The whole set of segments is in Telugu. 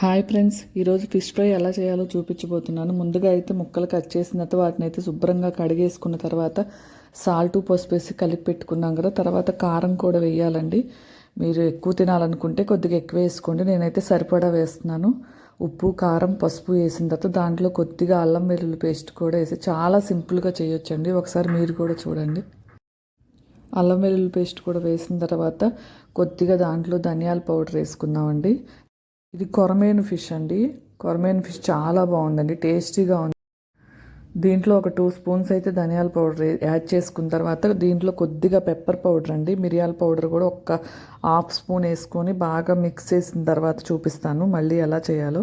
హాయ్ ఫ్రెండ్స్ ఈరోజు ఫిష్ ఫ్రై ఎలా చేయాలో చూపించబోతున్నాను. ముందుగా అయితే ముక్కలు కట్ చేసిన తర్వాత వాటిని అయితే శుభ్రంగా కడిగేసుకున్న తర్వాత సాల్ట్ పసుపు వేసి కలిపి పెట్టుకున్నాం కదా. తర్వాత కారం కూడా వేయాలండి. మీరు ఎక్కువ తినాలనుకుంటే కొద్దిగా ఎక్కువ వేసుకోండి. నేనైతే సరిపడా వేస్తున్నాను. ఉప్పు కారం పసుపు వేసిన తర్వాత దాంట్లో కొద్దిగా అల్లం వెల్లుల్లి పేస్ట్ కూడా వేసి చాలా సింపుల్గా చేయొచ్చండి. ఒకసారి మీరు కూడా చూడండి. అల్లం వెల్లుల్లి పేస్ట్ కూడా వేసిన తర్వాత కొద్దిగా దాంట్లో ధనియాల పౌడర్ వేసుకుందామండి. ఇది కొరమేను ఫిష్ అండి. కొరమేను ఫిష్ చాలా బాగుందండి. టేస్టీగా ఉంది. దీంట్లో ఒక టూ స్పూన్స్ అయితే ధనియాల పౌడర్ యాడ్ చేసుకున్న తర్వాత దీంట్లో కొద్దిగా పెప్పర్ పౌడర్ అండి. మిరియాల పౌడర్ కూడా ఒక హాఫ్ స్పూన్ వేసుకొని బాగా మిక్స్ చేసిన తర్వాత చూపిస్తాను. మళ్ళీ ఎలా చేయాలో.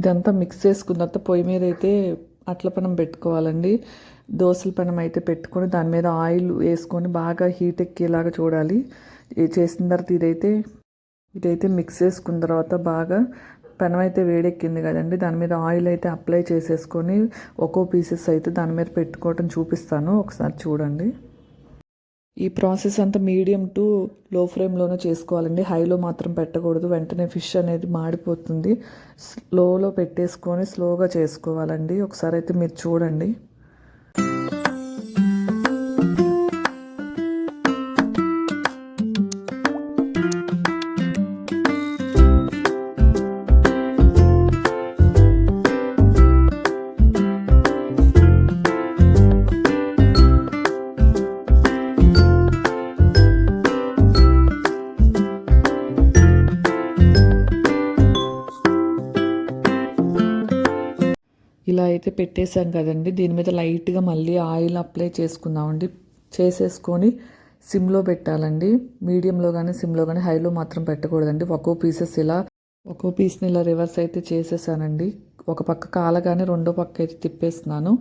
ఇదంతా మిక్స్ చేసుకున్న తర్వాత పొయ్యి మీద అయితే అట్ల పనం పెట్టుకోవాలండి. దోశల పనం అయితే పెట్టుకొని దాని మీద ఆయిల్ వేసుకొని బాగా హీట్ ఎక్కేలాగా చూడాలి. చేసిన తర్వాత ఇదైతే ఇదైతే మిక్స్ చేసుకున్న తర్వాత బాగా పెనం అయితే వేడెక్కింది కదండి. దాని మీద ఆయిల్ అయితే అప్లై చేసేసుకొని ఒక్కో పీసెస్ అయితే దాని మీద పెట్టుకోవటం చూపిస్తాను. ఒకసారి చూడండి. ఈ ప్రాసెస్ అంతా మీడియం టు లో ఫ్లేమ్లోనే చేసుకోవాలండి. హైలో మాత్రం పెట్టకూడదు. వెంటనే ఫిష్ అనేది మాడిపోతుంది. స్లోలో పెట్టేసుకొని స్లోగా చేసుకోవాలండి. ఒకసారి అయితే మీరు చూడండి. ఇలా అయితే పెట్టేశాం కదండి. దీని మీద లైట్గా మళ్ళీ ఆయిల్ అప్లై చేసుకుందామండి. చేసేసుకొని సిమ్లో పెట్టాలండి. మీడియంలో కానీ సిమ్లో కానీ హైలో మాత్రం పెట్టకూడదండి. ఒక్కో పీసెస్ ఇలా ఒక్కో పీస్ని ఇలా రివర్స్ అయితే చేసేసానండి. ఒక పక్క కాలగానే రెండో పక్క అయితే తిప్పేస్తున్నాను.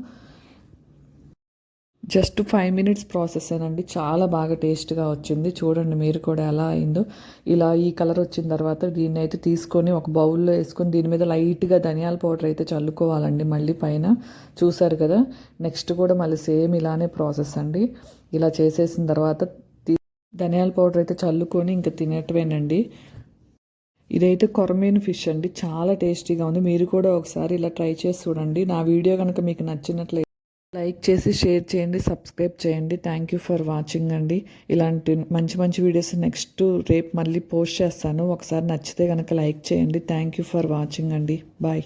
జస్ట్ ఫైవ్ మినిట్స్ ప్రాసెస్ అండి చాలా బాగా టేస్ట్గా వచ్చింది. చూడండి మీరు కూడా ఎలా అయిందో. ఇలా ఈ కలర్ వచ్చిన తర్వాత దీన్ని అయితే తీసుకొని ఒక బౌల్లో వేసుకొని దీని మీద లైట్గా ధనియాల పౌడర్ అయితే చల్లుకోవాలండి మళ్ళీ పైన. చూసారు కదా? నెక్స్ట్ కూడా మళ్ళీ సేమ్ ఇలానే ప్రాసెస్ అండి. ఇలా చేసేసిన తర్వాత ధనియాల పౌడర్ అయితే చల్లుకొని ఇంకా తినేటవేనండి. ఇదైతే కొరమేను ఫిష్ అండి. చాలా టేస్టీగా ఉంది. మీరు కూడా ఒకసారి ఇలా ట్రై చేసి చూడండి. నా వీడియో కనుక మీకు నచ్చినట్లయితే లైక్ చేసి షేర్ చేయండి సబ్స్క్రైబ్ చేయండి. థ్యాంక్ యూ ఫర్ వాచింగ్ అండి. ఇలాంటి మంచి మంచి వీడియోస్ నెక్స్ట్ రేపు మళ్ళీ పోస్ట్ చేస్తాను. ఒకసారి నచ్చితే కనుక లైక్ చేయండి. థ్యాంక్ యూ ఫర్ వాచింగ్ అండి. బాయ్